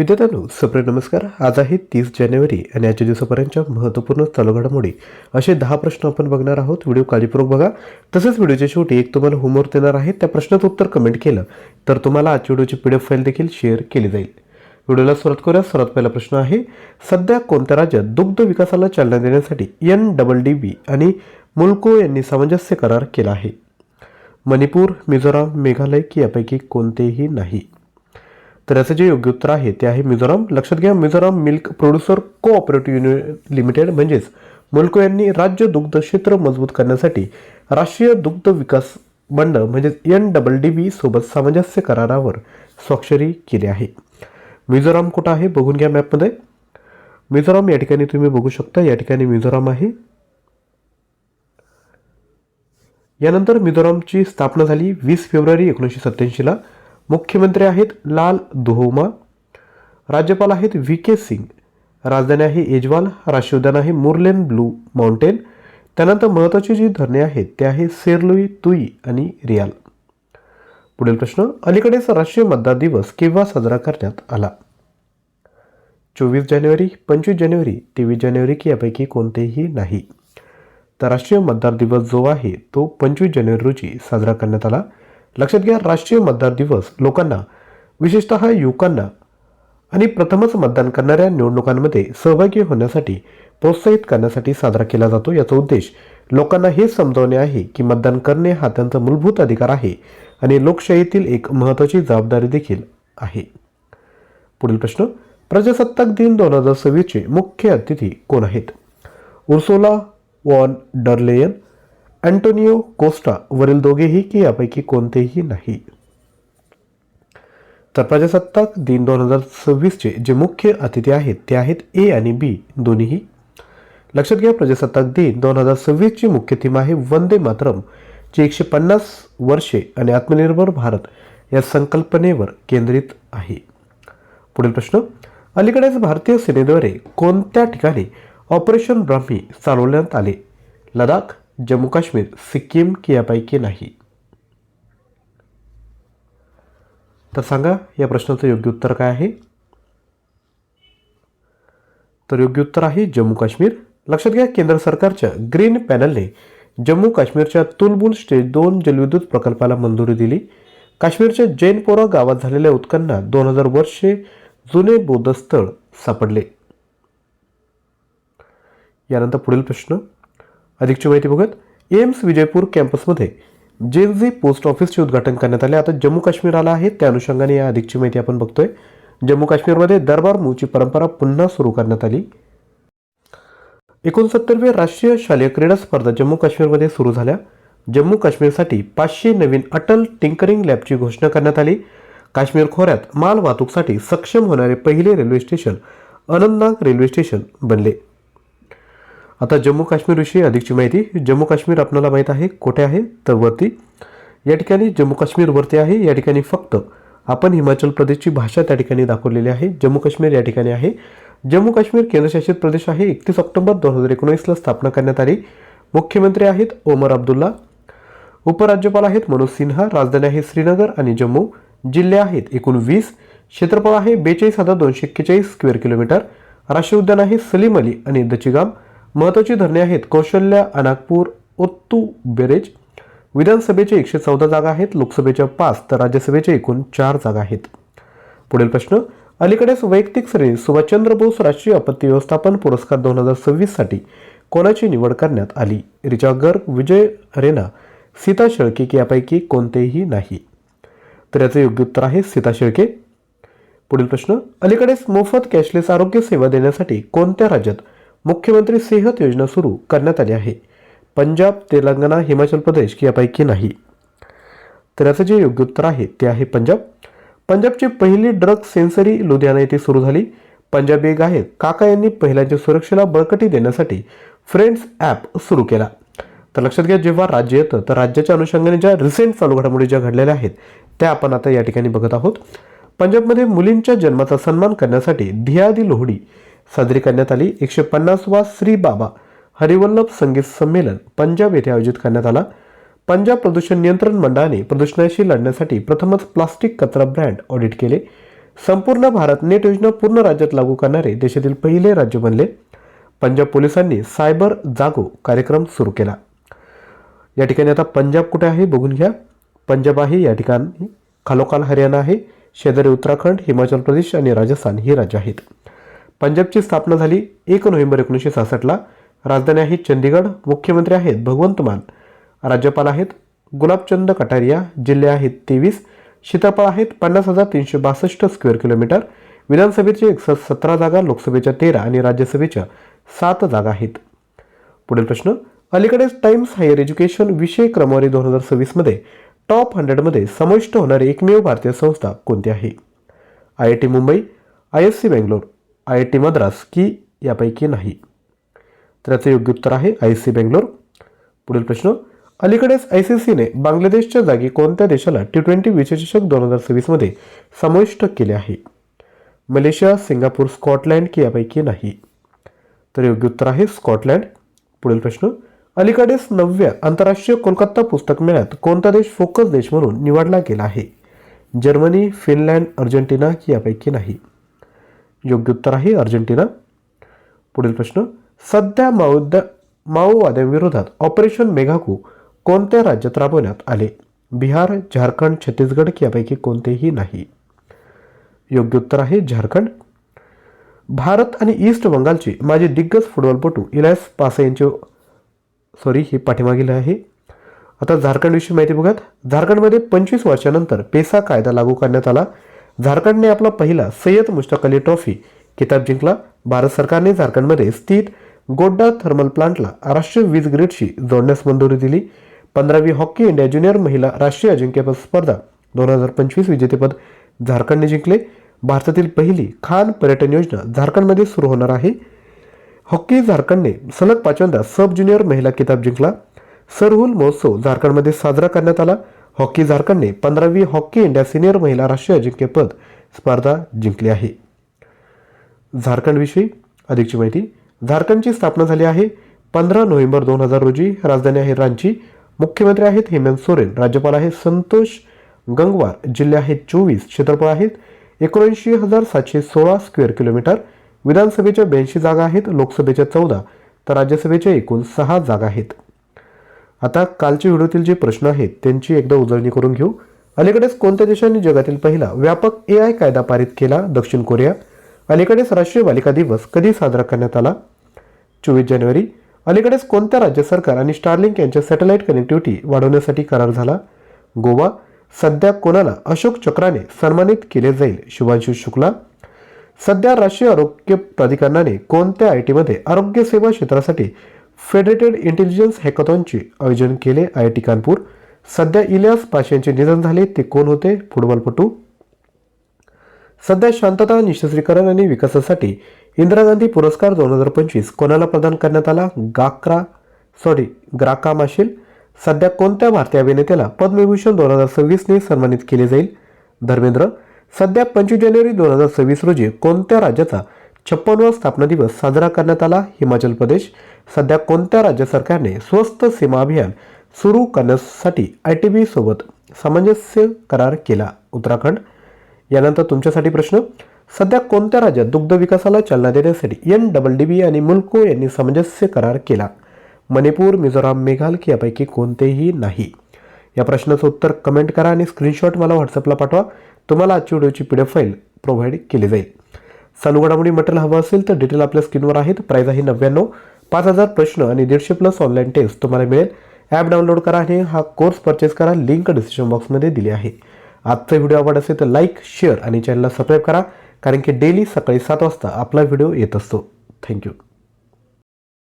विद्यार्थ्यांनो सप्रे नमस्कार. आज आहे तीस जानेवारी आणि आजच्या दिवसापर्यंतच्या महत्त्वपूर्ण चालू घडामोडी असे दहा प्रश्न आपण बघणार आहोत. व्हिडिओ काळजीपूर्वक बघा. तसंच व्हिडिओच्या शेवटी एक तुम्हाला होमवर्क देणार आहे. त्या प्रश्नाचं उत्तर कमेंट केलं तर तुम्हाला आजच्या व्हिडिओची पी डी एफ फाईल देखील शेअर केली जाईल. व्हिडिओला सुरुवात करूया. सर्वात पहिला प्रश्न आहे सध्या कोणत्या राज्यात दुग्ध विकासाला चालना देण्यासाठी एन डबल डी बी आणि मुल्को यांनी सामंजस्य करार केला आहे? मणिपूर मिझोराम मेघालय की यापैकी कोणतेही नाही. तर याचं जे योग्य उत्तर आहे ते आहे मिझोराम. लक्षात घ्या Mizoram milk producer cooperative union limited म्हणजेच मुल्को यांनी राज्य दुग्ध क्षेत्र मजबूत करण्यासाठी राष्ट्रीय दुग्ध विकास मंडळ म्हणजेच एन डबल डी बी सोबत सामंजस्य करारावर स्वाक्षरी केली आहे. मिझोराम कुठं आहे बघून घ्या मॅपमध्ये. मिझोराम या ठिकाणी तुम्ही बघू शकता या ठिकाणी मिझोराम आहे. यानंतर मिझोरामची स्थापना झाली वीस फेब्रुवारी एकोणीसशे सत्याऐंशीला मुख्यमंत्री आहेत लाल दुहोमा राज्यपाल आहेत व्ही के सिंग राजधानी आहे एजवाल राष्ट्रीय उद्यान आहे मुरलेन ब्लू माउंटेन त्यानंतर महत्त्वाची जी धरणे आहेत ते आहे सेरलुई तुई आणि रियाल. पुढील प्रश्न अलीकडेच राष्ट्रीय मतदार दिवस केव्हा साजरा करण्यात आला? चोवीस जानेवारी पंचवीस जानेवारी तेवीस जानेवारी की यापैकी कोणतेही नाही. तर राष्ट्रीय मतदार दिवस जो आहे तो पंचवीस जानेवारी रोजी साजरा करण्यात आला. लक्षात घ्या राष्ट्रीय मतदार दिवस लोकांना विशेषतः युवकांना आणि प्रथमच मतदान करणाऱ्या निवडणुकांमध्ये सहभागी होण्यासाठी प्रोत्साहित करण्यासाठी साजरा केला जातो. याचा उद्देश लोकांना हे समजावणे आहे की मतदान करणे हा त्यांचा मूलभूत अधिकार आहे आणि लोकशाहीतील एक महत्त्वाची जबाबदारी देखील आहे. पुढील प्रश्न प्रजासत्ताक दिन दोन हजार सव्वीसचे मुख्य अतिथी कोण आहेत? Ursula von der Leyen Antonio Costa वरील दोघेही की यापैकी कोणतेही नाही. तर प्रजासत्ताक दिन दोन हजार सव्वीसचे जे मुख्य अतिथी आहेत ते आहेत ए आणि बी दोन्हीही. लक्षात घ्या प्रजासत्ताक दिन दोन हजार सव्वीसची मुख्य थीम आहे वंदे मातरम जी एकशे पन्नास वर्षे आणि आत्मनिर्भर भारत या संकल्पनेवर केंद्रित आहे. पुढील प्रश्न अलीकडेच भारतीय सेनेद्वारे कोणत्या ठिकाणी ऑपरेशन ब्राह्मी चालवण्यात आले? लडाख जम्मू काश्मीर सिक्कीम की यापैकी नाही. तर सांगा या प्रश्नाचं योग्य उत्तर काय आहे? तर योग्य उत्तर आहे जम्मू काश्मीर. लक्षात घ्या केंद्र सरकारच्या ग्रीन पॅनलने जम्मू काश्मीरच्या तुलबुल स्टेज दोन जलविद्युत प्रकल्पाला मंजुरी दिली. काश्मीरच्या जैनपोरा गावात झालेल्या उत्खननात दोन हजार वर्षे जुने बौद्ध स्थळ सापडले. यानंतर पुढील प्रश्न. अधिकची माहिती बघत एम्स विजयपूर कॅम्पसमध्ये जेनझी पोस्ट ऑफिसचे उद्घाटन करण्यात आले. आता जम्मू काश्मीर आला आहे त्या अनुषंगाने या अधिकची माहिती आपण बघतोय. जम्मू काश्मीरमध्ये दरबार मूची परंपरा पुन्हा सुरू करण्यात आली. एकोणसत्तरव्या राष्ट्रीय शालेय क्रीडा स्पर्धा जम्मू काश्मीरमध्ये सुरू झाल्या. जम्मू काश्मीरसाठी पाचशे नवीन अटल टिंकरिंग लॅबची घोषणा करण्यात आली. काश्मीर खोऱ्यात माल वाहतूकसाठी सक्षम होणारे पहिले railway station Anantnag railway station बनले. आता जम्मू काश्मीरविषयी अधिकची माहिती. जम्मू काश्मीर आपल्याला माहीत आहे कुठे आहे? तर वरती. या ठिकाणी जम्मू काश्मीर वरती आहे. या ठिकाणी फक्त आपण हिमाचल प्रदेशची भाषा त्या ठिकाणी दाखवलेली आहे. जम्मू काश्मीर या ठिकाणी आहे. जम्मू काश्मीर केंद्रशासित प्रदेश आहे. एकतीस ऑक्टोबर दोन हजार एकोणीसला स्थापना करण्यात आली. मुख्यमंत्री आहेत ओमर अब्दुल्ला. उपराज्यपाल आहेत मनोज सिन्हा. राजधानी आहे श्रीनगर आणि जम्मू जिल्हे आहेत एकूण वीस. क्षेत्रफळ आहे बेचाळीस हजार दोनशे एक्केचाळीस स्क्वेअर किलोमीटर. राष्ट्रीय उद्यान आहे सलीम अली आणि दचिगाम. महत्त्वाची धरणे आहेत कौशल्या अनागपूर ओत्तू बेरेज. विधानसभेचे एकशे चौदा जागा आहेत लोकसभेच्या पाच तर राज्यसभेच्या एकूण चार जागा आहेत. पुढील प्रश्न अलीकडेच वैयक्तिक श्रेणी सुभाषचंद्र बोस राष्ट्रीय आपत्ती व्यवस्थापन पुरस्कार दोन हजार सव्वीससाठी कोणाची निवड करण्यात आली? रिचा गर्ग विजय रेना सीता शेळके की यापैकी कोणतेही नाही. तर याचं योग्य उत्तर आहे सीता शेळके. पुढील प्रश्न अलीकडेच मोफत कॅशलेस आरोग्य सेवा देण्यासाठी कोणत्या राज्यात मुख्यमंत्री सेहत योजना सुरू करण्यात आली आहे. पंजाब तेलंगणा हिमाचल प्रदेश यापैकी नाही. तर याचं जे योग्य उत्तर आहे ते आहे पंजाब. पंजाबची पहिली ड्रग सेन्सरी लुधियाना येथे सुरू झाली. पंजाबी एक आहेत. काका यांनी पहिल्यांच्या सुरक्षेला बळकटी देण्यासाठी फ्रेंड्स ॲप सुरू केला. तर लक्षात घ्या जेव्हा राज्य येतं तर राज्याच्या अनुषंगाने ज्या रिसेंट चालू घडामोडी ज्या घडलेल्या आहेत त्या आपण आता या ठिकाणी बघत आहोत. पंजाबमध्ये मुलींच्या जन्माचा सन्मान करण्यासाठी धियादी लोहडी साजरी करण्यात आली. एकशे पन्नासवा श्री बाबा हरिवल्लभ संगीत संमेलन पंजाब येथे आयोजित करण्यात आला. पंजाब प्रदूषण नियंत्रण मंडळाने प्रदूषणाशी लढण्यासाठी प्रथमच प्लास्टिक कचरा ब्रँड ऑडिट केले. संपूर्ण भारत नेट योजना पूर्ण राज्यात लागू करणारे देशातील पहिले राज्य बनले. पंजाब पोलिसांनी सायबर जागो कार्यक्रम सुरू केला. या ठिकाणी आता पंजाब कुठे आहे बघून घ्या. पंजाब आहे या ठिकाणी. खालोखाल हरियाणा आहे. शेजारी उत्तराखंड हिमाचल प्रदेश आणि राजस्थान ही राज्य आहेत. पंजाबची स्थापना झाली एक नोव्हेंबर एकोणीसशे सहासष्टला. राजधानी आहे चंदीगड. मुख्यमंत्री आहेत भगवंत मान. राज्यपाल आहेत गुलाबचंद कटारिया. जिल्हे आहेत तेवीस. सीताफळ आहेत पन्नास हजार तीनशे बासष्ट स्क्वेअर किलोमीटर. विधानसभेचे एकशे सतरा जागा लोकसभेच्या तेरा आणि राज्यसभेच्या सात जागा आहेत. पुढील प्रश्न अलीकडेच टाइम्स हायर एज्युकेशन विषय क्रमवारी दोन हजार सव्वीसमध्ये टॉप हंड्रेडमध्ये समाविष्ट होणारी एकमेव भारतीय संस्था कोणती आहे? I I T Mumbai I S C Bangalore. I I T Madras की यापैकी नाही. तर याचं योग्य उत्तर आहे आय सी बेंगलोर. पुढील प्रश्न अलीकडेच आय सी सीने बांगलादेशच्या जागी कोणत्या देशाला टी ट्वेंटी विश्वचषक दोन हजार सव्वीसमध्ये समाविष्ट केले आहे? मलेशिया सिंगापूर स्कॉटलँड की यापैकी नाही. तर योग्य उत्तर आहे स्कॉटलँड. पुढील प्रश्न अलीकडेच नवव्या आंतरराष्ट्रीय कोलकाता पुस्तक मेळ्यात कोणता देश फोकस देश म्हणून निवडला गेला आहे? जर्मनी फिनलँड अर्जेंटिना की यापैकी नाही. योग्य उत्तर आहे अर्जेंटिना. पुढील प्रश्न सध्या माओद माओवाद्यांविरोधात ऑपरेशन मेघाकू कोणत्या राज्यात राबवण्यात आले? बिहार झारखंड छत्तीसगड यापैकी कोणतेही नाही. योग्य उत्तर आहे झारखंड. भारत आणि ईस्ट बंगालचे माझे दिग्गज फुटबॉलपटू इलायस पासे यांचे सॉरी हे पाठीमागील आहे. आता झारखंडविषयी माहिती बघत झारखंडमध्ये पंचवीस वर्षानंतर पेसा कायदा लागू करण्यात आला. झारखंडने आपला पहिला सय्यद मुश्ताक अली ट्रॉफी किताब जिंकला. भारत सरकारने झारखंडमध्ये स्थित गोड्डा थर्मल प्लांटला राष्ट्रीय वीज ग्रीडशी जोडण्यास मंजुरी दिली. पंधरावी हॉकी इंडिया ज्युनियर महिला राष्ट्रीय अजिंक्यपद स्पर्धा दोन हजार पंचवीस विजेतेपद झारखंडने जिंकले. भारतातील पहिली खान पर्यटन योजना झारखंडमध्ये सुरू होणार आहे. हॉकी झारखंडने सलग पाचव्यांदा सब ज्युनियर महिला किताब जिंकला. सरहुल महोत्सव झारखंडमध्ये साजरा करण्यात आला. हॉकी झारखंडने पंधरावी हॉकी इंडिया सिनियर महिला राष्ट्रीय अजिंक्यपद स्पर्धा जिंकली आहे. झारखंडविषयी अधिकची माहिती. झारखंडची स्थापना झाली आहे पंधरा नोव्हेंबर दोन हजार रोजी. राजधानी आहे रांची. मुख्यमंत्री आहेत हेमंत सोरेन. राज्यपाल आहेत संतोष गंगवार. जिल्हे आहेत चोवीस. क्षेत्रफळ आहेत एकोणऐंशी हजार सातशे सोळा स्क्वेअर किलोमीटर. विधानसभेच्या ब्याऐंशी जागा आहेत. लोकसभेच्या चौदा. तर राज्यसभेच्या एकूण सहा जागा आहेत. आता कालच्या व्हिडिओतील जे प्रश्न आहेत त्यांची एकदा उजळणी करून घेऊ. अलीकडेच कोणत्या देशांनी जगातील पहिला व्यापक ए आय कायदा पारित केला? दक्षिण कोरिया. अलीकडेच राष्ट्रीय बालिका दिवस कधी साजरा करण्यात आला? चोवीस जानेवारी. अलीकडेच कोणत्या राज्य सरकार आणि स्टारलिंक यांच्या सॅटेलाईट कनेक्टिव्हिटी वाढवण्यासाठी करार झाला? गोवा. सध्या कोणाला अशोक चक्राने सन्मानित केले जाईल? शुभांशु शुक्ला. सध्या राष्ट्रीय आरोग्य प्राधिकरणाने कोणत्या आय टीमध्ये आरोग्य सेवा क्षेत्रासाठी फेडरेटेड इंटेलिजन्स हॅकॉथॉनचे आयोजन केले आय आय टी कानपूर. सध्या इलियास पाशांचे निधन झाले ते कोण होते? फुटबॉलपटू. सध्या शांतता निशस्त्रीकरण आणि विकासासाठी इंदिरा गांधी पुरस्कार दोन हजार पंचवीस कोणाला प्रदान करण्यात आला? गाक्रा सॉरी ग्राका माशेल सध्या कोणत्या भारतीय अभिनेत्याला पद्मविभूषण दोन हजार सव्वीसने सन्मानित केले जाईल? धर्मेंद्र. सध्या पंचवीस जानेवारी दोन हजार सव्वीस रोजी कोणत्या राज्याचा छप्पनवा स्थापना दिवस साजरा करण्यात आला. हिमाचल प्रदेश सध्या कोणत्या राज्य सरकारने स्वस्त सीमा अभियान सुरू करण्यासाठी आय टी बी सोबत सामंजस्य करार केला? उत्तराखंड. यानंतर तुमच्यासाठी प्रश्न सध्या कोणत्या राज्यात दुग्ध विकासाला चालना देण्यासाठी एन डबल डी बी आणि मुल्को यांनी सामंजस्य करार केला? मणिपूर मिझोराम मेघाल की यापैकी कोणतेही नाही. या प्रश्नाचं उत्तर कमेंट करा आणि स्क्रीनशॉट मला व्हॉट्सअपला पाठवा. तुम्हाला आजची व्हिडिओची P D F file provide केली जाईल. चालू घडामोडी मटेरियल हवं असेल तर डिटेल आपल्या स्क्रीनवर आहेत. प्राईज आहे नव्याण्णव. पाच हजार प्रश्न आणि दीडशे प्लस ऑनलाईन टेस्ट तुम्हाला मिळेल. ॲप डाउनलोड करा आणि हा कोर्स परचेस करा. लिंक डिस्क्रिप्शन बॉक्समध्ये दिली आहे. आजचा व्हिडिओ आवड असेल तर लाईक शेअर आणि चॅनलला सबस्क्राईब करा. कारण की डेली सकाळी सात वाजता आपला व्हिडिओ येत असतो. थँक्यू